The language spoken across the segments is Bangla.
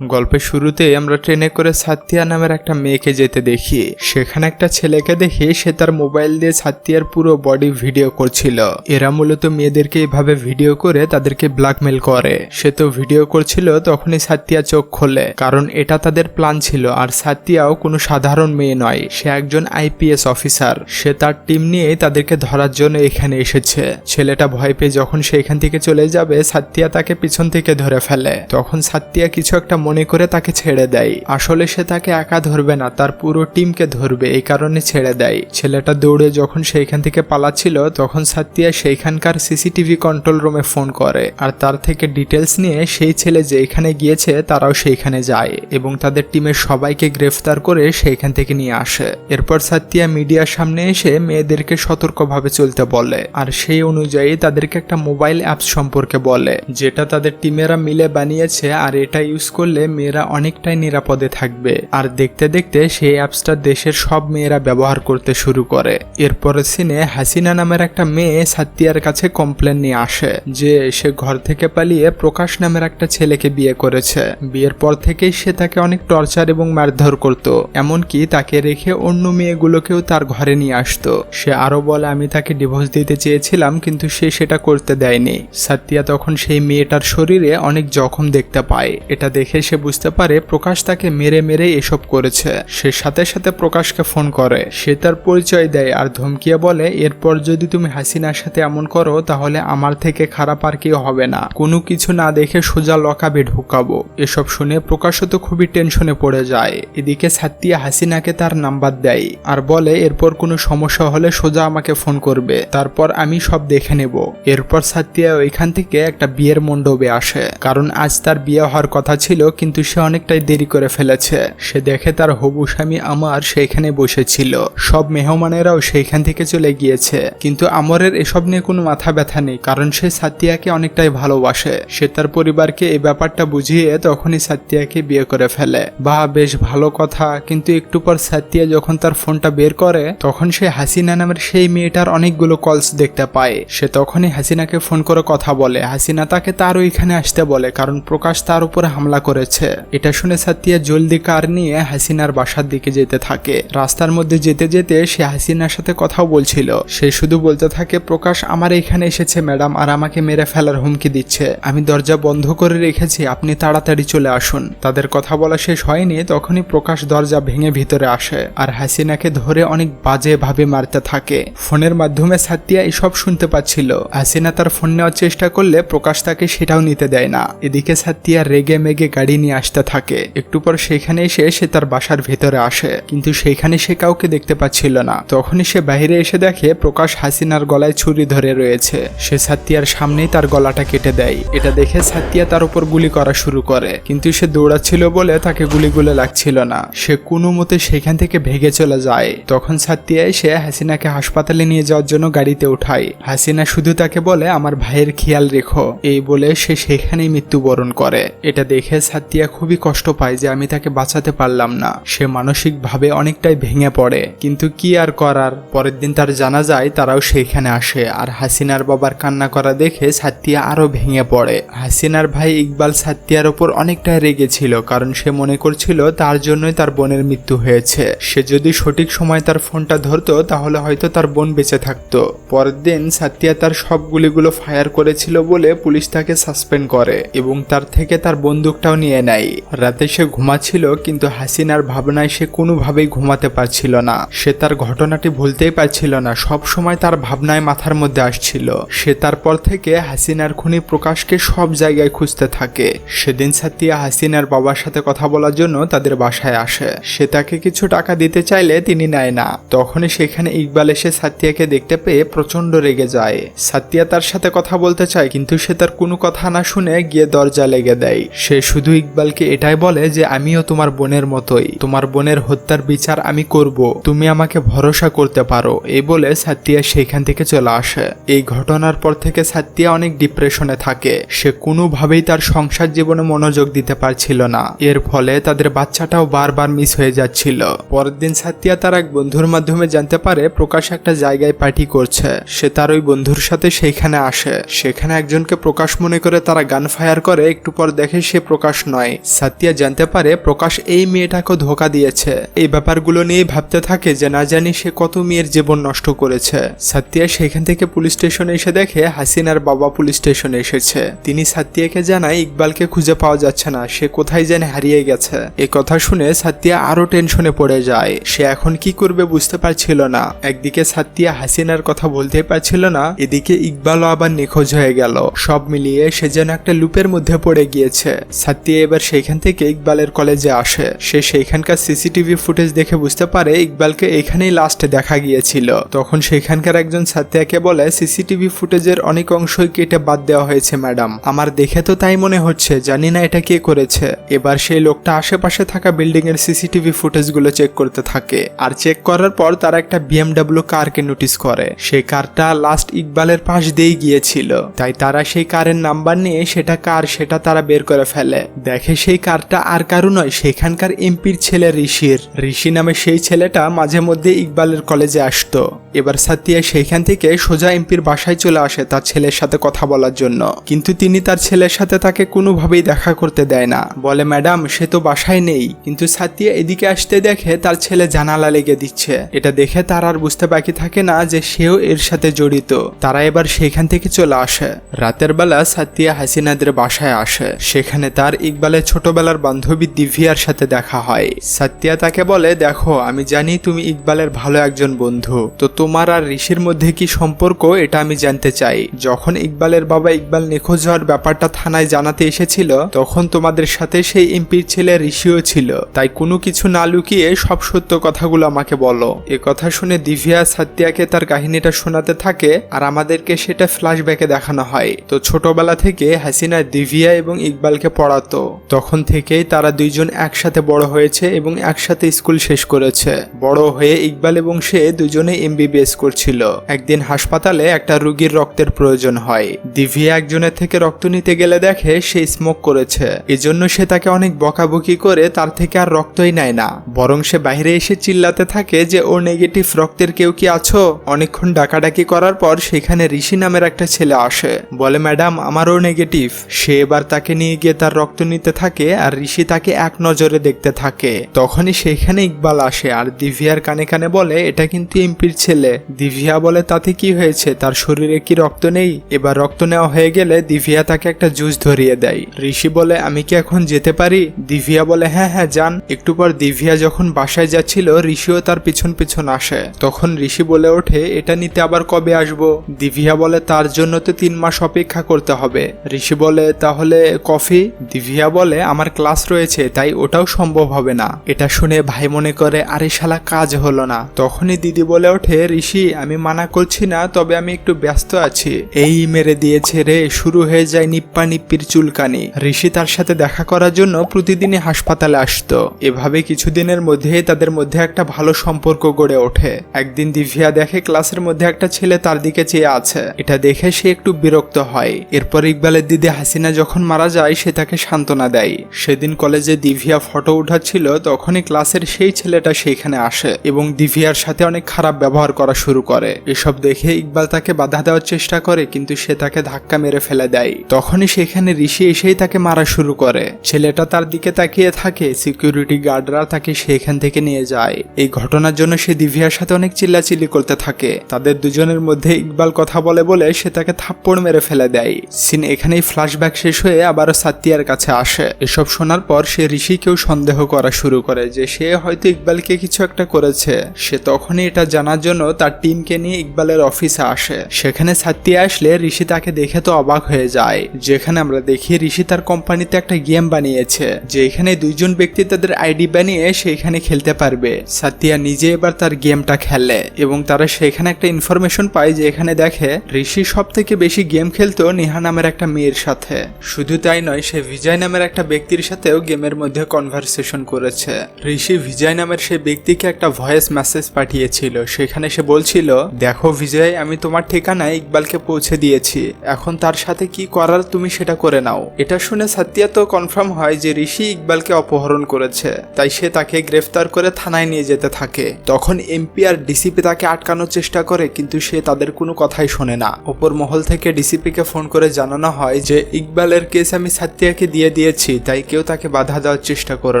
গল্পের শুরুতেই আমরা ট্রেনে করে সাত্তিয়া নামের একটা মেয়েকে যেতে দেখি। সেখানে একটা ছেলেকে দেখে সে তার মোবাইল দিয়ে সাত্তিয়ার পুরো বডি ভিডিও করছিল। এরা মূলত মেয়েদেরকে এভাবে ভিডিও করে তাদেরকে ব্ল্যাকমেল করে। সে তো ভিডিও করছিল, তখনই সাত্তিয়া চোখ খোলে, কারণ এটা তাদের প্ল্যান ছিল, আর সাত্তিয়াও কোনো সাধারণ মেয়ে নয়, সে একজন আইপিএস অফিসার। সে তার টিম নিয়ে তাদেরকে ধরার জন্য এখানে এসেছে। ছেলেটা ভয় পেয়ে যখন সে এখান থেকে চলে যাবে, সাত্তিয়া তাকে পিছন থেকে ধরে ফেলে। তখন সাত্তিয়া কিছু একটা মনে করে তাকে ছেড়ে দেয়। আসলে সে তাকে একা ধরবে না, তার পুরো টিমকে ধরবে, এই কারণে ছেড়ে দেয়। ছেলেটা দৌড়ে যখন সেইখান থেকে পালাচ্ছিল, তখন সাত্তিয়া সেইখানকার সিসিটিভি কন্ট্রোল রুমে ফোন করে, আর তার থেকে ডিটেলস নিয়ে সেই ছেলে যেখানে গিয়েছে, তারাও সেইখানে যায় এবং তাদের টিমের সবাইকে গ্রেফতার করে সেইখান থেকে নিয়ে আসে। এরপর সাত্তিয়া মিডিয়ার সামনে এসে মেয়েদেরকে সতর্কভাবে চলতে বলে, আর সেই অনুযায়ী তাদেরকে একটা মোবাইল অ্যাপস সম্পর্কে বলে, যেটা তাদের টিমেরা মিলে বানিয়েছে, আর এটা ইউজ করলে মেয়েরা অনেকটাই নিরাপদে থাকবে। আর দেখতে দেখতে সেই অ্যাপসটা দেশের সব মেয়েরা ব্যবহার করতে শুরু করে। এরপরে সিনে হাসিনা নামের একটা মেয়ে সাত্তিয়ার কাছে কমপ্লেন নিয়ে আসে, যে সে ঘর থেকে পালিয়ে প্রকাশ নামের একটা ছেলেকে বিয়ে করেছে। বিয়ের পর থেকেই সে তাকে অনেক টর্চার এবং মারধর করত, এমনকি তাকে রেখে অন্য মেয়েগুলোকেও তার ঘরে নিয়ে আসতো। সে আরও বলে, আমি তাকে ডিভোর্স দিতে চেয়েছিলাম, কিন্তু সে সেটা করতে দেয়নি। সাত্তিয়া তখন সেই মেয়েটার শরীরে অনেক জখম দেখতে পায়। এটা দেখে সে বুঝতে পারে প্রকাশ তাকে মেরে মেরে এসব করেছে। সে সাথে সাথে প্রকাশকে ফোন করে। সে তার পরিচয় দেয় আর ধমকিয়ে বলে, এরপর যদি তুমি হাসিনার সাথে এমন করো, তাহলে আমার থেকে খারাপ আর কেউ হবে না। কোনো কিছু না দেখে সোজা লকাবে ঢুকাবো। এসব শুনে প্রকাশও তো খুবই টেনশনে পড়ে যায়। এদিকে সাত্তিয়া হাসিনাকে তার নাম্বার দেয় আর বলে, এরপর কোনো সমস্যা হলে সোজা আমাকে ফোন করবে। তারপর আমি সব দেখে নেব। এরপর সাত্তিয়া ওইখান থেকে একটা বিয়ের মণ্ডপে আসে। কারণ আজ তার বিয়ে হওয়ার কথা ছিল কিন্তু সে অনেকটাই দেরি করে ফেলেছে। সে দেখে তার হবু স্বামী আমার সেখানে বসেছিল। সব মেহমানেরাও সেইখান থেকে চলে গিয়েছে। কিন্তু আমরের এসব নিয়ে কোনো মাথা ব্যথা নেই, কারণ সে সাতিয়াকে অনেকটাই ভালোবাসে। সে তার পরিবারকে এই ব্যাপারটা বুঝিয়ে তখনই সাতিয়াকে বিয়ে করে ফেলে। বা, বেশ ভালো কথা, কিন্তু একটু পর সাতিয়া যখন তার ফোনটা বের করে, তখন সে হাসিনা নামের সেই মেয়েটার অনেকগুলো কলস দেখতে পায়। সে তখনই হাসিনাকে ফোন করে কথা বলে। হাসিনা তাকে তার ওইখানে আসতে বলে, কারণ প্রকাশ তার উপরে হামলা করেছে এটা শুনে সাতিয়া জলদি কার নিয়ে হাসিনার বাসার দিকে যেতে থাকে। রাস্তার মধ্যে যেতে যেতে সে হাসিনার সাথে কথাও বলছিল। সে শুধু বলতে থাকে, প্রকাশ, আমার এখানে এসেছে, ম্যাডাম, আর আমাকে মেরে ফেলার হুমকি দিচ্ছে। আমি দরজা বন্ধ করে রেখেছি, আপনি তাড়াতাড়ি চলে আসুন। তাদের কথা বলা শেষ হয়নি, তখনই প্রকাশ দরজা ভেঙে ভিতরে আসে, আর হাসিনাকে ধরে অনেক বাজে ভাবে মারতে থাকে। ফোনের মাধ্যমে সাতিয়া এসব শুনতে পাচ্ছিল। হাসিনা তার ফোন নেওয়ার চেষ্টা করলে প্রকাশ তাকে সেটাও নিতে দেয় না। এদিকে সাতিয়া রেগে মেগে গাড়ি নিয়ে আসতে থাকে। একটু পর সেখানে এসে সে তার বাসার ভেতরে আসে। কিন্তু সেখানে সে কাউকে দেখতে পাচ্ছিল না। তখনই সে বাইরে এসে দেখে প্রকাশ হাসিনার গলায় ছুরি ধরে রয়েছে। সে সাতিয়ার সামনেই তার গলাটা কেটে দেয়। এটা দেখে সাতিয়া তার উপর গুলি করা শুরু করে। কিন্তু সে দৌড়াচ্ছিল বলে তাকে গুলিগুলো লাগছিল না। সে কোনো মতে সেখান থেকে ভেগে চলে যায়। তখন সাতিয়া এসে হাসিনাকে হাসপাতালে নিয়ে যাওয়ার জন্য গাড়িতে উঠায়। হাসিনা শুধু তাকে বলে, আমার ভাইয়ের খেয়াল রেখো। এই বলে সে সেখানেই মৃত্যুবরণ করে। এটা দেখে সাতিয়া খুবই কষ্ট পায় যে আমি তাকে বাঁচাতে পারলাম না। সে মানসিকভাবে অনেকটাই ভেঙে পড়ে। কিন্তু কি আর করার? পরের দিন তার জানা যায় তারাও সেইখানে আসে। আর হাসিনার বাবার কান্না করা দেখে সাতিয়া আরও ভেঙে পড়ে। হাসিনার ভাই ইকবাল সাতিয়ার ওপর অনেকটাই রেগেছিল কারণ সে মনে করছিল তার জন্যই তার বোনের মৃত্যু হয়েছে। সে যদি সঠিক সময় তার ফোনটা ধরতো, তাহলে হয়তো তার বোন বেঁচে থাকতো। পরের দিন সাতিয়া তার সব গুলিগুলো ফায়ার করেছিল বলে পুলিশ তাকে সাসপেন্ড করে এবং তার থেকে তার বন্দুকটাও নিয়ে নেয় রাতে সে ঘুমাচ্ছিল, কিন্তু হাসিনার ভাবনায় সে কোনোভাবেই ঘুমাতে পারছিল না। সে তার ঘটনাটি ভুলতেই পারছিল না, সব সময় তার ভাবনায় মাথার মধ্যে আসছিল। সে তারপর থেকে হাসিনার খুনি প্রকাশকে সব জায়গায় খুঁজতে থাকে। সেদিন সাতিয়া হাসিনার বাবার সাথে কথা বলার জন্য তাদের বাসায় আসে। সে তাকে কিছু টাকা দিতে চাইলে তিনি নেয় না। তখনই সেখানে ইকবাল এসে সাতিয়াকে দেখতে পেয়ে প্রচণ্ড রেগে যায়। সাতিয়া তার সাথে কথা বলতে চায়, কিন্তু সে তার কোনো কথা না শুনে গিয়ে দরজা লেগে দেয়। সে শুধু ইকবালকে এটাই বলে যে, আমিও তোমার বোনের মতোই। তোমার বোনের হত্যার বিচার আমি করব। তুমি আমাকে ভরসা করতে পারো। এই বলে সাতিয়া সেখান থেকে চলে আসে। এই ঘটনার পর থেকে সাতিয়া অনেক ডিপ্রেশনে থাকে। সে কোনোভাবেই তার সংসার জীবনে মনোযোগ দিতে পারছিল না। এর ফলে তাদের বাচ্চাটাও বারবার মিস হয়ে যাচ্ছিল। পরের দিন সাতিয়া তার এক বন্ধুর মাধ্যমে জানতে পারে, প্রকাশ একটা জায়গায় পার্টি করছে। সে তার ওই বন্ধুর সাথে সেইখানে আসে। সেখানে একজনকে প্রকাশ মনে করে তারা গান ফায়ার করে। একটু পর দেখে সে প্রকাশ নয়। সাতিয়া জানতে পারে প্রকাশ এই মেয়েটাকে ধোকা দিয়েছে। এই ব্যাপারগুলো নিয়ে ভাবতে থাকে যে না জানি সে কত মেয়ের জীবন নষ্ট করেছে। সাতিয়া সেখান থেকে পুলিশ স্টেশনে এসে দেখে হাসিনার বাবা পুলিশ স্টেশনে এসেছে। তিনি সাতিয়াকে জানায়, ইকবালকে খুঁজে পাওয়া যাচ্ছে না, সে কোথায় জানে হারিয়ে গেছে। এ কথা শুনে সাতিয়া আরও টেনশনে পড়ে যায়। সে এখন কি করবে বুঝতে পারছিল না। একদিকে সাতিয়া হাসিনার কথা বলতে পারছিল না, এদিকে ইকবালও আবার নিখোঁজ হয়ে গেল। সব মিলিয়ে সে যেন একটা লুপের মধ্যে পড়ে গিয়েছে। সাতিয়া এবার সেখান থেকে ইকবালের কলেজে আসে। সে সেইখানকার সিসিটিভি ফুটেজ দেখে বুঝতে পারে ইকবালকে এখানেই লাস্টে দেখা গিয়েছিল। তখন সেখানকার একজন সাতিয়াকে বলে, সিসিটিভি ফুটেজের অনেক অংশই কেটে বাদ দেওয়া হয়েছে, ম্যাডাম। আমার দেখে তো তাই মনে হচ্ছে, জানি না এটা কে করেছে। এবার সেই লোকটা আশেপাশে থাকা বিল্ডিং এর সিসিটিভি ফুটেজগুলো চেক করতে থাকে। আর চেক করার পর তারা একটা বিএমডাব্লিউ কারকে নোটিস করে। সেই কারটা লাস্ট ইকবালের পাশ দিয়েই গিয়েছিল। তাই তারা সেই কারের নাম্বার নিয়ে সেটা কার সেটা তারা বের করে ফেলে। দেখে সেই কারটা আর কারও নয়, সেখানকার এমপির ছেলে ঋষির। ঋষি নামে সেই ছেলেটা মাঝে মধ্যে ইকবালের কলেজে আসতো। এবার সাতিয়া সেইখান থেকে সোজা এমপির বাসায় চলে আসে তার ছেলের সাথে কথা বলার জন্য। কিন্তু তিনি তার ছেলের সাথে তাকে কোনোভাবেই দেখা করতে দেয় না। বলে, ম্যাডাম, সে তো বাসায় নেই। কিন্তু সাতিয়া এদিকে আসতে দেখে তার ছেলে জানালা লেগে দিচ্ছে। এটা দেখে তার আর বুঝতে বাকি থাকে না যে সেও এর সাথে জড়িত। তারা এবার সেখান থেকে চলে আসে। রাতের বেলা সাতিয়া হাসিনাদের বাসায় আসে। সেখানে তার ইকবালের ছোটবেলার বান্ধবী দিভিয়ার সাথে দেখা হয়। সাতিয়া তাকে বলে, দেখো, আমি জানি তুমি ইকবালের ভালো একজন বন্ধু। তো তোমার আর ঋষির মধ্যে কি সম্পর্ক? এটা আমি জানতে চাই। যখন ইকবালের বাবা ইকবাল নিখোঁজ হওয়ার ব্যাপারটা থানায় জানাতে এসেছিল, তখন তোমাদের সাথে সেই এমপির ছেলে ঋষিও ছিল। তাই কোনো কিছু না লুকিয়ে সব সত্য কথাগুলো আমাকে বলো। এ কথা শুনে দিভিয়া সাতিয়াকে তার কাহিনীটা শোনাতে থাকে আর আমাদেরকে সেটা ফ্ল্যাশব্যাকে দেখানো হয়। তো ছোটবেলা থেকে হাসিনা দিভিয়া এবং ইকবালকে পড়াতো। তখন থেকেই তারা দুইজন একসাথে বড় হয়েছে এবং একসাথে স্কুল শেষ করেছে। বড় হয়ে ইকবাল এবং সে দুজনে এমবিবিএস করছিল। একদিন হাসপাতালে একটা রুগীর রক্তের প্রয়োজন হয়। দিভিয়া একজনের থেকে রক্ত নিতে গেলে দেখে সে স্মোক করেছে। এজন্য সে তাকে অনেক বকাবকি করে তার থেকে আর রক্তই নেয় না। বরং সে বাইরে এসে চিল্লাতে থাকে যে ও নেগেটিভ রক্তের কেউ কি আছো? অনেকক্ষণ ডাকাডাকি করার পর সেখানে ঋষি নামের একটা ছেলে আসে। বলে, ম্যাডাম, আমারও নেগেটিভ সে এবার তাকে নিয়ে গিয়ে তার রক্ত নিতে থাকে আর ঋষি তাকে এক নজরে দেখতে থাকে। তখনই সেখানে ইকবাল আসে আর দিভিয়ার কানে কানে বলে, এটা কিন্তু এমপির ছেলে। দিভিয়া বলে, তাতে কি হয়েছে? তার শরীরে কি রক্ত নেই? এবার রক্ত নেওয়া হয়ে গেলে দিভিয়া তাকে একটা জুস ধরিয়ে দেয়। ঋষি বলে, আমি কি এখন যেতে পারি? দিভিয়া বলে হ্যাঁ হ্যাঁ যান। একটু পর দিভিয়া যখন বাসায় যাচ্ছিল, ঋষিও তার পিছন পিছন আসে। তখন ঋষি বলে ওঠে, এটা নিতে আবার কবে আসব? দিভিয়া বলে, তার জন্য তো তিন মাস অপেক্ষা করতে হবে। ঋষি বলে, তাহলে কফি? দিভিয়া বলে, আমার ক্লাস রয়েছে, তাই ওটাও সম্ভব হবে না। এটা শুনে ভাই মনে করে, আরে শালা, কাজ হলো না। তখনই দিদি বলে ওঠে, ঋষি, আমি মানা করছি না, তবে আমি একটু ব্যস্ত আছি। এই মেরে দিয়েছে রে, শুরু হয়ে যায় নিপ্পা নিপ্পির চুলকানি। ঋষি তার সাথে দেখা করার জন্য প্রতিদিনই হাসপাতালে আসতো। এভাবে কিছুদিনের মধ্যেই তাদের মধ্যে একটা ভালো সম্পর্ক গড়ে ওঠে। একদিন দিভিয়া দেখে ক্লাসের মধ্যে একটা ছেলে তার দিকে চেয়ে আছে। এটা দেখে সে একটু বিরক্ত হয়। এরপর ইকবালের দিদি হাসিনা যখন মারা যায়, সে তাকে সান্ত্বনা দেয়। সেদিন কলেজে দিভিয়া ফটো উঠাচ্ছিল তখনই ক্লাসের সেই ছেলেটা সেইখানে আসে এবং দিভিয়ার সাথে অনেক খারাপ ব্যবহার করা শুরু করে। এসব দেখে ইকবাল তাকে বাধা দেওয়ার চেষ্টা করে, কিন্তু সে তাকে ধাক্কা মেরে ফেলে দেয়। তখনই সেখানে ঋষি এসেই তাকে মারা শুরু করে। ছেলেটা তার দিকে তাকিয়ে থাকে সিকিউরিটি গার্ডরা তাকে সেখান থেকে নিয়ে যায়। এই ঘটনার জন্য সে দিভিয়ার সাথে অনেক চিল্লাচিল্লি করতে থাকে। তাদের দুজনের মধ্যে ইকবাল কথা বলে বলে সে তাকে থাপ্পড় মেরে ফেলে দেয়। সিন এখানেই ফ্ল্যাশব্যাক শেষ হয়ে আবারও সাতিয়ার কাছে আসে। এসব শোনার পর সে ঋষিকেও সন্দেহ করা শুরু করে যে সে হয়তো ইকবালকে কিছু একটা করেছে। সে তখনই এটা জানার জন্য তার টিমকে নিয়ে ইকবালের অফিসে আসে। সেখানে সাতিয়া আসলে ঋষি তাকে দেখে তো অবাক হয়ে যায়। যেখানে আমরা দেখি ঋষি তার কোম্পানিতে একটা গেম বানিয়েছে, যেখানে দুইজন ব্যক্তি তাদের আইডি বানিয়ে সেইখানে খেলতে পারবে। সাতিয়া নিজে এবার তার গেমটা খেলে এবং তারা সেখানে একটা ইনফরমেশন পায় যে এখানে দেখে ঋষি সব থেকে বেশি গেম খেলতো নেহা নামের একটা মেয়ের সাথে। শুধু তাই নয়, সে বিজয় নামের একটা ব্যক্তির সাথেও গেমের মধ্যে কনভারসেশন করেছে। ঋষি বিজয় নামের সেই ব্যক্তিকে একটা ভয়েস মেসেজ পাঠিয়েছিল। সেখানে সে বলছিল, দেখো বিজয়, আমি তোমার ঠিকানায় ইকবালকে পৌঁছে দিয়েছি। এখন তার সাথে কি করার তুমি সেটা করে নাও। এটা শুনে সাতিয়া তো কনফার্ম হয় যে ঋষি ইকবালকে অপহরণ করেছে। তাই সে তাকে গ্রেফতার করে থানায় নিয়ে যেতে থাকে। তখন এমপি আর ডিসিপি তাকে আটকানোর চেষ্টা করে, কিন্তু সে তাদের কোনো কথাই শোনে না। ওপর মহল থেকে ডিসিপিকে ফোন করে জানানো হয় যে, ইকবালের কেস আমি সাতিয়াকে দিয়ে দিয়েছি, তাই কেউ তাকে বাধা দেওয়ার চেষ্টা করো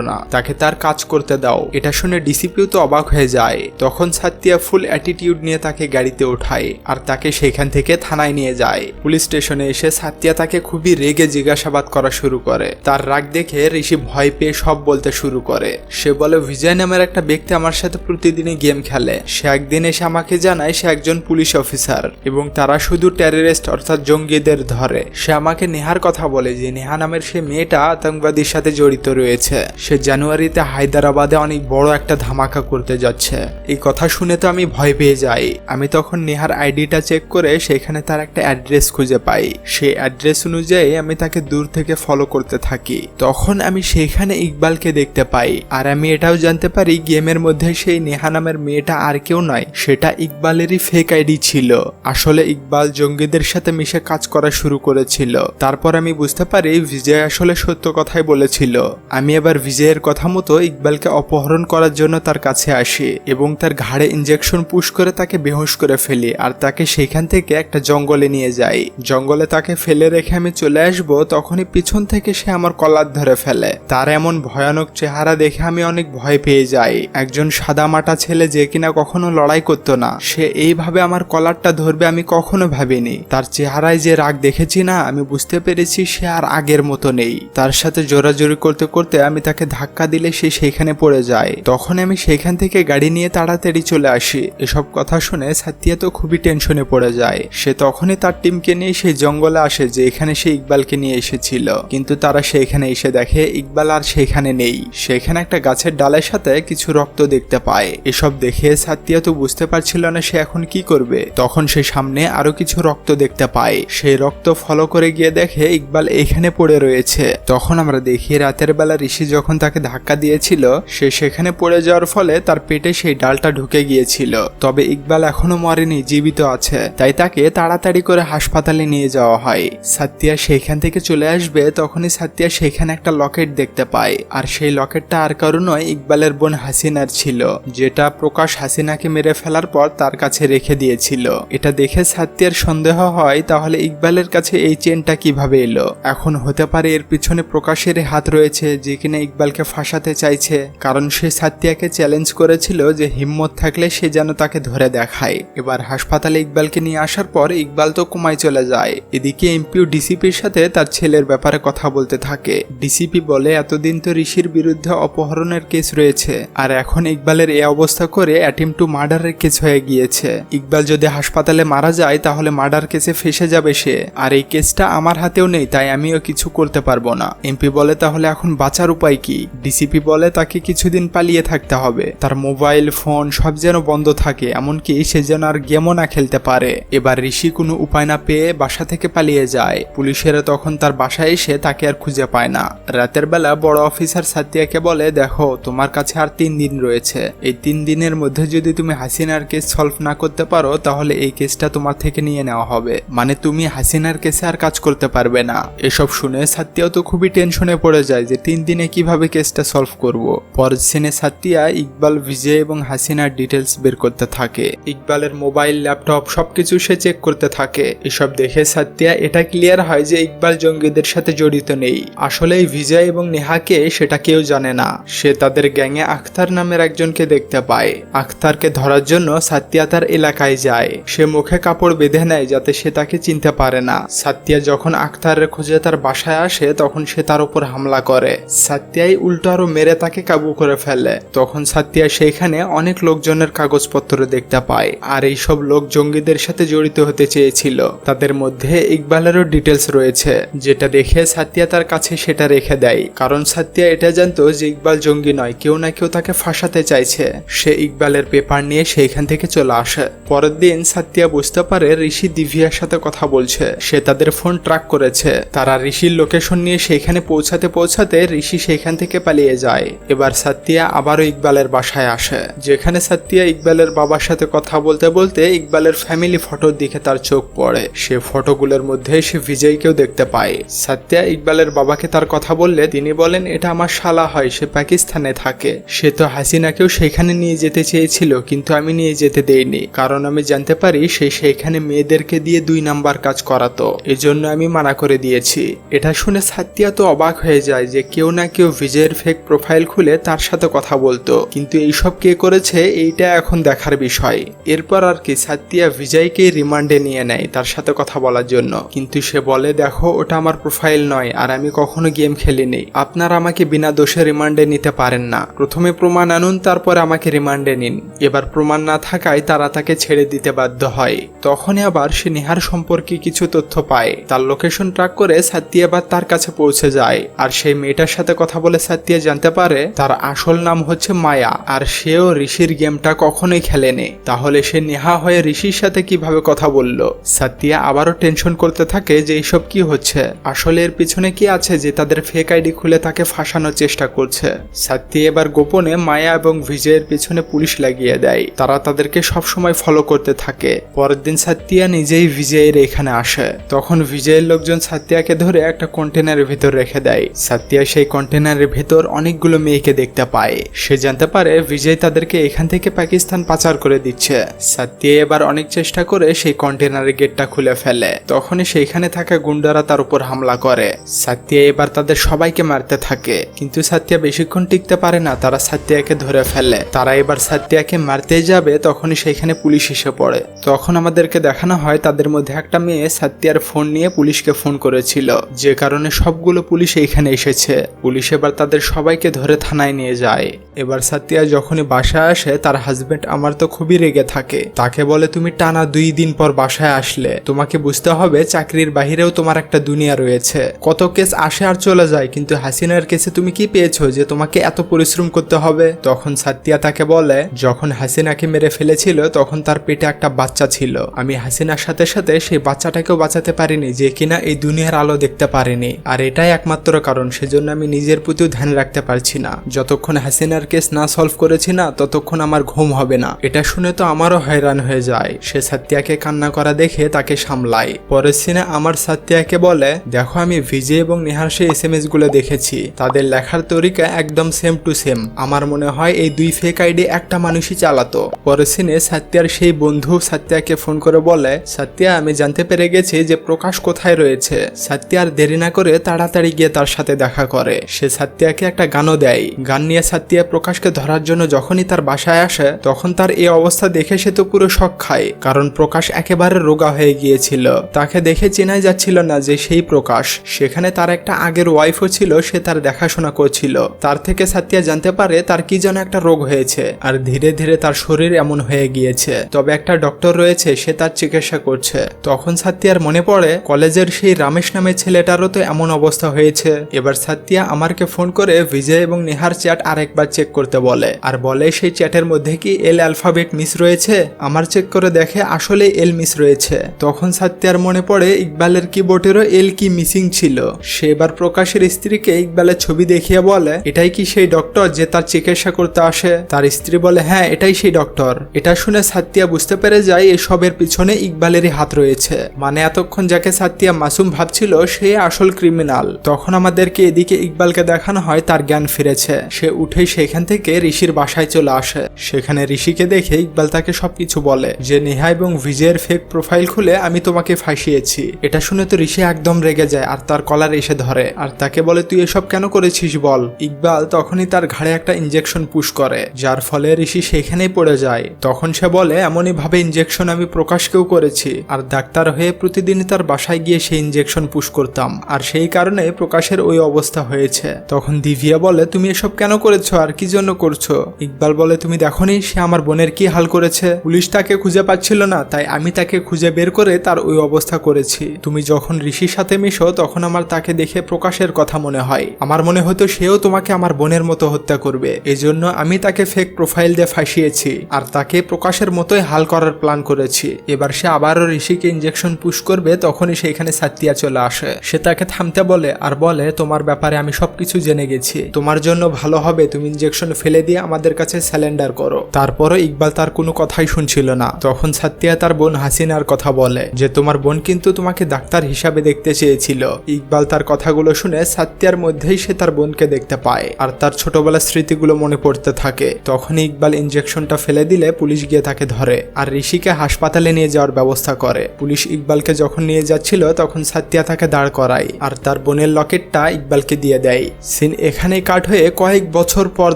না। তাকে তার কাজ করতে দাও। এটা শুনে ডিসিপিও তো অবাক হয়ে যায়। তখন সাত্তিয়া ফুল অ্যাটিটিউড নিয়ে তাকে গাড়িতে ওঠায় আর তাকে সেখান থেকে থানায় নিয়ে যায়। পুলিশ স্টেশনে এসে সাত্তিয়া তাকে খুবই রেগে জিজ্ঞাসাবাদ করা শুরু করে। তার রাগ দেখে ঋষি ভয় পেয়ে সব বলতে শুরু করে। সে বলে, বিজয় নামের একটা ব্যক্তি আমার সাথে প্রতিদিনই গেম খেলে। সে একদিন এসে আমাকে জানায় সে একজন পুলিশ অফিসার এবং তারা শুধু টেররিস্ট অর্থাৎ জঙ্গিদের ধরে। সে আমাকে নেহার কথা বলে যে, নেহা নামের সে মেয়েটা আতঙ্কবাদীর সাথে জড়িত রয়েছে। সে জানুয়ারিতে হায়দ্রাবাদে অনেক বড় একটা ধামাকা করতে যাচ্ছে। এই কথা শুনে তো আমি ভয় পেয়ে যাই। আমি তখন নেহার আইডিটা চেক করে সেখানে তার একটা অ্যাড্রেস খুঁজে পাই। সেই অ্যাড্রেস অনুযায়ী আমি তাকে দূর থেকে ফলো করতে থাকি। তখন আমি সেখানে ইকবালকে দেখতে পাই। আর আমি এটাও জানতে পারি, গেমের মধ্যে সেই নেহা নামের মেয়েটা আর কেউ নয়, সেটা ইকবালেরই ফেক আইডি ছিল। আসলে ইকবাল জঙ্গিদের সাথে মিশে কাজ করা শুরু করেছিল। তারপর আমি বুঝতে পারি, বিজয় আসলে সত্য কথাই বলেছিল। আমি এবার বিজয়ের কথা মতো ইকবালকে অপহরণ করার জন্য তার কাছে আসি এবং তার ঘাড়ে ইঞ্জেকশন পুশ করে তাকে বেহুশ করে ফেলি আর তাকে সেখান থেকে একটা জঙ্গলে নিয়ে যাই। জঙ্গলে তাকে ফেলে রেখে আমি চলে আসব তখনই পিছন থেকে সে আমার কলার ধরে ফেলে। তার এমন ভয়ানক চেহারা দেখে আমি অনেক ভয় পেয়ে যাই। একজন সাদা মাটা ছেলে যে কিনা কখনো লড়াই করতো না, সে এইভাবে আমার কলারটা ধরবে আমি কখনো ভাবিনি। তার চেহারায় যে রাগ দেখেছি না, আমি বুঝতে পেরেছি সে আর আগের মতো নেই। তার সাথে জোরাজোরি করতে করতে আমি তাকে ধাক্কা দিলে সে সেখানে পড়ে যায়। তখন আমি সেখান থেকে গাড়ি নিয়ে তাড়াতাড়ি চলে আসি। এসব কথা শুনে সাতিয়া তো খুবই টেনশনে পড়ে যায়। সে তখনই তার টিমকে নিয়ে সেই জঙ্গলে আসে যে এখানে সে ইকবালকে নিয়ে এসেছিল। কিন্তু তারা সেখানে এসে দেখে ইকবাল আর সেখানে নেই। সেখানে একটা গাছের ডালের সাথে কিছু রক্ত দেখতে পায়। এসব দেখে সাতিয়া তো বুঝতে পারছিল না সে এখন কি করবে। তখন সে সামনে আরও কিছু রক্ত দেখতে পায়। সেই রক্ত ফলো করে গিয়ে দেখে ইকবাল এখানে পড়ে রয়েছে। তখন আমরা দেখি রাতের বেলা ঋষি যখন তাকে ধাক্কা দিয়েছিল, সে সেখানে পড়ে যাওয়ার ফলে তার পেটে সেই ডালটা ঢুকে গিয়েছিল। তবে ইকবাল এখনও মরেনি, জীবিত আছে। তাই তাকে তাড়াতাড়ি করে হাসপাতালে নিয়ে যাওয়া হয়। সাতিয়া সেখান থেকে চলে আসবে, তখনই সাতিয়া সেখানে একটা লকেট দেখতে পায়। আর সেই লকেটটা আর কারও নয়, ইকবালের বোন হাসিনার ছিল, যেটা প্রকাশ হাসিনাকে মেরে ফেলার পর তার কাছে রেখে দিয়েছিল। এটা দেখে সাতিয়ার সন্দেহ হয়, তাহলে ইকবালের কাছে এই চেনটা কীভাবে এলো? এখন হতে পারে এর পিছনে প্রকাশের হাত রয়েছে, যে কিনা ইকবালকে ফাঁসাতে চাইছে। কারণ সে সাতিয়াকে চ্যালেঞ্জ করেছিল যে হিম্মত থাকলে সে যেন তাকে ধরে দেখায়। এবার হাসপাতালে ইকবালকে নিয়ে আসার পর ইকবাল তো কুমায় চলে যায়। এদিকে এমপিও ডিসিপির সাথে তার ছেলের ব্যাপারে কথা বলতে থাকে। ডিসিপি বলে, এতদিন তো ঋষির বিরুদ্ধে অপহরণের কেস রয়েছে। আর এখন ইকবালের এ অবস্থা করে অ্যাটেম টু মার্ডারের কেস হয়ে গিয়েছে। ইকবাল যদি হাসপাতালে মারা যায়, তাহলে মার্ডার কেসে ফেসে যাবে সে। আর এই কেসটা আমার হাতেও নেই, তাই আমিও কিছু করতে পারব না। এমপি বলে, তাহলে এখন বাঁচার উপায় কি? ডিসিপি বলে, তাকে কিছুদিন পালিয়ে থাকতে হবে। তার মোবাইল, ফোন সব যেন বন্ধ থাকে, এমনকি সে যেন আর গেমও না খেলতে পারে। এবার ঋষি কোনো উপায় না পেয়ে বাসা থেকে পালিয়ে যায়। পুলিশেরা তখন তার বাসায় এসে তাকে আর খুঁজে পায় না। রাতের বেলা বড় অফিসার সাতিয়াকে বলে, দেখো, তোমার কাছে আর তিন দিন রয়েছে। এই তিন দিনের মধ্যে যদি তুমি হাসিনার কেস সলভ না করতে পারো, তাহলে এই কেসটা তোমার থেকে নিয়ে নেওয়া হবে। মানে তুমি হাসিনার কেসে আর কাজ করতে পারবে না। এসব শুনে সাত্যাও তো খুবই টেনশনে পড়ে যায় যে তিন দিনে কীভাবে কেসটা সলভ করব। পরের সিনে সাতিয়া, ইকবাল, বিজয় এবং হাসিনার ডিটেলস বের করতে থাকে। ইকবালের মোবাইল ল্যাপটপ সবকিছু সে চেক করতে থাকে। এসব দেখে সাতিয়া, এটা ক্লিয়ার হয় যে ইকবাল জঙ্গিদের সাথে জড়িত নেই। আসলে বিজয় এবং নেহাকে সেটা কেউ জানে না। সে তাদের গ্যাংয়ে আখতার নামের একজনকে দেখতে পায়। আখতারকে ধরার জন্য সাতিয়া তার এলাকায় যায়। সে মুখে কাপড় বেঁধে নেয় যাতে সে তাকে চিনতে পারে না। সাতিয়া যখন আখতারের খোঁজে তার বাসায় আসে তখন সে তার উপর হামলা করে সাতিয়াই উল্টো আরও মেরে তাকে কাবু করে ফেলে। তখন সাতিয়া সেইখানে অনেক লোকজনের কাগজপত্র দেখতে পায়, আর এইসব লোক জঙ্গিদের সাথে জড়িত হতে চেয়েছিল। তাদের মধ্যে ইকবালেরও ডিটেলস রয়েছে, যেটা দেখে সাতিয়া তার কাছে সেটা রেখে দেয়। কারণ সাতিয়া এটা জানতো যে ইকবাল জঙ্গি নয়, কেউ না কেউ তাকে ফাঁসাতে চাইছে। সে ইকবালের পেপার নিয়ে সেইখান থেকে চলে আসে। পরের দিন সাতিয়া বুঝতে পারে ঋষি দিভিয়ার সাথে কথা বলছে। সে তাদের ফোন ট্রাক করেছে। তারা ঋষির লোকেশন নিয়ে সেখানে পৌঁছাতে পৌঁছাতে ঋষি সেখান থেকে পালিয়ে যায়। এবার সাতিয়া আবারও ইকবালের বাসায় আসে। যেখানে সাতিয়া ইকবালের বাবার সাথে কথা বলতে বলতে ইকবালের ফ্যামিলি ফটোর দিকে তার চোখ পড়ে। সে ফটোগুলোর মধ্যে সে বিজয়কেও দেখতে পায়। সাতিয়া ইকবালের বাবাকে তার কথা বললে তিনি বলেন, এটা আমার শালা হয়, সে পাকিস্তানে থাকে। সে তো হাসিনাকেও সেখানে নিয়ে যেতে চেয়েছিল, কিন্তু আমি নিয়ে যেতে দেইনি। কারণ আমি জানতে পারি, সে সেইখানে মেয়েদেরকে দিয়ে দুই নাম্বার কাজ করাতো। এজন্য আমি মানা করে দিয়েছি। এটা শুনে সাত সাত্তিয়া তো অবাক হয়ে যায় যে কেউ না কেউ বিজয়ের ফেক প্রোফাইল খুলে তার সাথে কথা বলতো। কিন্তু এইসব কে করেছে, এইটা এখন দেখার বিষয়। এরপর আর কি সাত্তিয়া বিজয়কে রিমান্ডে নিয়ে নেয় তার সাথে কথা বলার জন্য। কিন্তু সে বলে, দেখো, ওটা আমার প্রোফাইল নয়, আর আমি কখনো গেম খেলিনি। আপনারা আমাকে বিনা দোষে রিমান্ডে নিতে পারেন না। প্রথমে প্রমাণ আনুন, তারপরে আমাকে রিমান্ডে নিন। এবার প্রমাণ না থাকায় তারা তাকে ছেড়ে দিতে বাধ্য হয়। তখনই আবার সে নেহার সম্পর্কে কিছু তথ্য পায়। তার লোকেশন ট্র্যাক করে সাত্তিয়া এবার তার কাছে পৌঁছে যায়। আর সেই মেয়েটার সাথে কথা বলে সাত্তিয়া জানতে পারে, তার আসল নাম হচ্ছে মায়া, আর সেও ঋষির গেমটা কখনোই খেলেনি। তাহলে সে নেহা হয়ে ঋষির সাথে কীভাবে কথা বলল? সাত্তিয়া আবারও টেনশন করতে থাকে যে এইসব কি হচ্ছে। আসলে এর পিছনে কি আছে যে তাদের ফেক আইডি খুলে তাকে ফাঁসানোর চেষ্টা করছে। সাত্তিয়া এবার গোপনে মায়া এবং বিজয়ের পিছনে পুলিশ লাগিয়ে দেয়। তারা তাদেরকে সবসময় ফলো করতে থাকে। পরের দিন সাত্তিয়া নিজেই বিজয়ের এখানে আসে। তখন বিজয়ের লোকজন সাত্তিয়াকে ধরে একটা কন্টেনারের ভিতর রেখে দেয়। সাত্তিয়া সেই কন্টেনারের ভেতর অনেকগুলো মেয়েকে দেখতে পায়। সে জানতে পারে বিজয় তাদেরকে এখান থেকে পাকিস্তান পাচার করে দিচ্ছে। সাত্তিয়া এবার অনেক চেষ্টা করে সেই কন্টেনারের গেটটা খুলে ফেলে। তখনই সেইখানে থাকা গুন্ডারা তার উপর হামলা করে। সাত্তিয়া এবার তাদের সবাইকে মারতে থাকে। কিন্তু সাতিয়া বেশিক্ষণ টিকতে পারে না, তারা সাতিয়াকে ধরে ফেলে। তারা এবার সাতিয়াকে মারতে যাবে, তখনই সেখানে পুলিশ এসে পড়ে। তখন আমাদেরকে দেখানো হয়, তাদের মধ্যে একটা মেয়ে সাতিয়ার ফোন নিয়ে পুলিশকে ফোন করেছিল। যে কারণে সবগুলো পুলিশ এখানে এসেছে। পুলিশ এবার তাদের সবাইকে ধরে থানায় নিয়ে যায়। এবার সাতিয়া যখনই বাসায় আসে, তার হাজবেন্ড আমার তো খুবই রেগে থাকে। তাকে বলে, তুমি টানা দুই দিন পর বাসায় আসলে। তোমাকে বুঝতে হবে, চাকরির বাহিরেও তোমার একটা দুনিয়া রয়েছে। কত কেস আসে আর চলে যায়, কিন্তু হাসিনার কেসে তুমি কি পেয়েছ যে তোমাকে এত পরিশ্রম করতে হবে? তখন সাতিয়া তাকে বলে, যখন হাসিনাকে মেরে ফেলেছিল, তখন তার পেটে একটা বাচ্চা ছিল। আমি হাসিনার সাথে সাথে সেই বাচ্চাটাকেও বাঁচাতে পারিনি, যে কিনা এই দুনিয়ার আলো দেখতে পারেনি। আর এটাই একমাত্র কারণ, সেজন্য আমি নিজের প্রতিও ধ্যান রাখতে পারছি না। যতক্ষণ হাসিনার কেস না সলভ করেছি না, ততক্ষণ আমার ঘুম হবে না। এটা শুনে তো আমারও হয়রান হয়ে যায়। সে সাত্যাকে কান্না করা দেখে তাকে সামলায়। পরের সিনে আমার সাত্যাকে বলে, দেখো, আমি ভিজে এবং নেহার সে এস এম এসগুলো দেখেছি। তাদের লেখার তরিকা একদম সেম টু সেম আমার মনে হয় এই দুই ফেক আইডি একটা মানুষই চালাতো। পরের সিনে সাত্যার সেই বন্ধু সাত্যাকে ফোন করে বলে সাত্যা আমি জানতে পেরে গেছি যে প্রকাশ কোথায় রয়েছে। সাত্যা আর দেরি না করে তাড়াতাড়ি গিয়ে তার সাথে দেখা করে। সে সাত্যাকে একটা গানও দেয়। গান নিয়ে সাত্যা প্রকাশকে ধরার জন্য যখনই তার বাসায় আসে, তখন তার এই অবস্থা দেখে সে তো পুরো শখ খায়, কারণ প্রকাশ একেবারে রোগা হয়ে গিয়েছিল। তাকে দেখে চেনাই যাচ্ছিল না যে সেই প্রকাশ। সেখানে তার একটা আগের ওয়াইফও ছিল, সে তার দেখাশোনা করছিল। তার থেকে সাতিয়া জানতে পারে তার কি যেন একটা রোগ হয়েছে, আর ধীরে ধীরে তার শরীর এমন হয়ে গিয়েছে। তবে একটা ডক্টর রয়েছে, সে তার চিকিৎসা করছে। তখন সাত্যার মনে পড়ে, কলেজের সেই রামেশ নামের ছেলেটারও তো এমন অবস্থা হয়েছে। এবার সাতিয়া আমারকে ফোন করে, বিজয় এবং নেহার চ্যাট আরেকবার চেক করতে বলে। আর বলে, সেই চ্যাটের মধ্যে কি এল অ্যালফাবেট মিস রয়েছে? আমার চেক করে দেখে আসলে এল মিস রয়েছে। তখন সাত্যার মনে পড়ে, ইকবালের কিবোর্ডেরও এল কি মিসিং ছিল। সে এবার প্রকাশের স্ত্রীকে ইকবালের ছবি দেখিয়ে বলে, এটাই কি সেই ডক্টর যে তার চিকিৎসা করতে আসে? তার স্ত্রী বলে হ্যাঁ এটাই সেই ডক্টর এটা শুনে সাত্তিয়া বুঝতে পেরে যায়, এসবের পিছনে ইকবালেরই হাত রয়েছে। মানে এতক্ষণ যাকে সাত্তিয়া মাসুম ভাবছিল, সে আসল ক্রিমিনাল তখন আমাদেরকে এদিকে ইকবালকে দেখানো হয়, তার জ্ঞান ফিরেছে। সে উঠেই সেখান থেকে ঋষির বাসায় চলে আসে। সেখানে ঋষিকে দেখে ইকবাল তাকে সবকিছু বলে যে, নেহা এবং ভিজয়ের ফেক প্রোফাইল খুলে আমি তোমাকে ফাঁসিয়েছি। এটা শুনে তো ঋষি একদম রেগে যায় আর তার কলার এসে ধরে। আর তাকে বলে, তুই এসব কেন করেছিস বল? ইকবাল তখনই তার ঘাড়ে একটা ইঞ্জেকশন পুশ করে, যার ফলে ঋষি সেখানেই পড়ে যায়। তখন সে বলে, এমনই ভাবে ইঞ্জেকশন আমি প্রকাশকেও করেছি। আর ডাক্তার হয়ে প্রতিদিনই তার বাসায় গিয়ে সেই ইঞ্জেকশন পুশ করতাম। আর সেই কারণে প্রকাশের ওই অবস্থা হয়েছে। তখন দিভিয়া বলে, তুমি এসব কেন করেছ? আর কি জন্য করছ? ইকবাল বলে, তুমি দেখোনি সে আমার বোনের কি হাল করেছে? পুলিশ তাকে খুঁজে পাচ্ছিল না, তাই আমি তাকে খুঁজে বের করে তার ওই অবস্থা করেছি। তুমি যখন ঋষির সাথে মিশো, তখন আমার তাকে দেখে প্রকাশের কথা মনে হয়। আমার মনে হতো সেও তোমাকে আমার বোনের মতো হত্যা করবে। এজন্য আমি তাকে ফেক প্রোফাইল দিয়ে ফাঁসিয়েছি, আর তাকে প্রকাশের মতোই হাল করার প্ল্যান করেছি। এবার সে আবারও ঋষিকে ইঞ্জেকশন পুশ করবে, তখনই সেখানে সাত্তিয়া চলে আসে। সে তাকে থামতে বলে, আর বলে, তোমার ব্যাপারে আমি সবকিছু জেনে গেছি। তোমার জন্য ভালো হবে, তুমি ইঞ্জেকশন ফেলে দিয়ে আমাদের কাছে স্যালেন্ডার করো। তারপরও ইকবাল তার কোনো কথাই শুনছিল না। তখন সাত্তিয়া তার বোন হাসিনার কথা বলে যে, তোমার বোন কিন্তু তোমাকে ডাক্তার হিসাবে দেখতে চেয়েছিল। ইকবাল তার কথাগুলো শুনে সাত্তিয়ার মধ্যেই সে তার বোনকে দেখতে পায় আর তার ছোটবেলার স্মৃতিগুলো মনে পড়তে থাকে। তখন ইকবাল ইঞ্জেকশনটা ফেলে দিলে পুলিশ গিয়ে তাকে ধরে আর ঋষিকে হাসপাতালে নিয়ে যাওয়ার ব্যবস্থা করে। পুলিশ ইকবালকে যখন নিয়ে যাচ্ছিল, তখন সাত্তিয়া তাকে দাঁড় করায় আর তার বোনের লকেটটা ইকবালকে দিয়ে দেয়। সিন এখানেই কাট হয়ে কয়েক বছর পর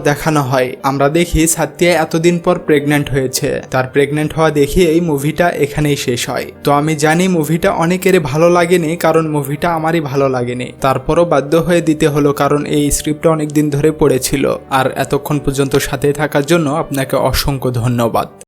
দেখানো হয়। আমরা দেখি সাত্তিয়া এতদিন পর প্রেগন্যান্ট হয়েছে। তার প্রেগন্যান্ট হওয়া দেখি এই মুভিটা এখানেই শেষ হয়। তো আমি জানি মুভিটা অনেকের ভালো লাগেনি, কারণ মুভিটা আমারই ভালো লাগেনি। তারপরও বাধ্য হয়ে দিতে হলো, কারণ এই স্ক্রিপ্টটা অনেকদিন ধরে পড়েছিল। আর এতক্ষণ পর্যন্ত সাথে থাকার জন্য আপনাকে অসংখ্য ধন্যবাদ।